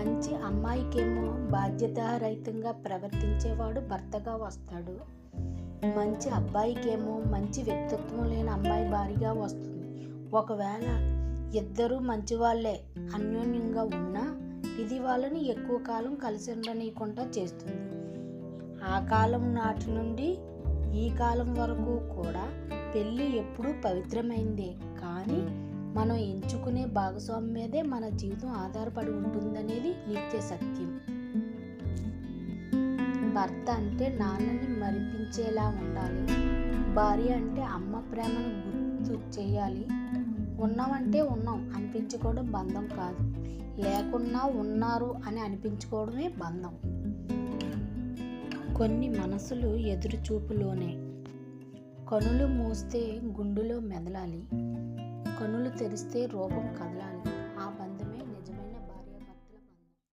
మంచి అమ్మాయికేమో బాధ్యతారహితంగా ప్రవర్తించేవాడు భర్తగా వస్తాడు. మంచి అబ్బాయికేమో మంచి వ్యక్తిత్వం లేని అమ్మాయి భారీగా వస్తుంది. ఒకవేళ ఇద్దరూ మంచి వాళ్ళే అన్యోన్యంగా ఉన్నా ఇది వాళ్ళని ఎక్కువ కాలం కలిసి ఉండనీయకుండా చేస్తుంది. ఆ కాలం నాటి నుండి ఈ కాలం వరకు కూడా పెళ్ళి ఎప్పుడూ పవిత్రమైందే. కానీ మనం ఎంచుకునే భాగస్వామి మీదే మన జీవితం ఆధారపడి ఉంటుందనేది నిత్య సత్యం. భర్త అంటే నాన్నని మరిపించేలా ఉండాలి. భార్య అంటే అమ్మ ప్రేమను గుర్తు చేయాలి. ఉన్నామంటే ఉన్నాం అనిపించుకోవడం బంధం కాదు. లేకున్నా ఉన్నారు అని అనిపించుకోవడమే బంధం. కొన్ని మనసులు ఎదురుచూపులోనే. కనులు మూస్తే గుండులో మెదలాలి. కనులు తెరిస్తే రూపం కదలాలి.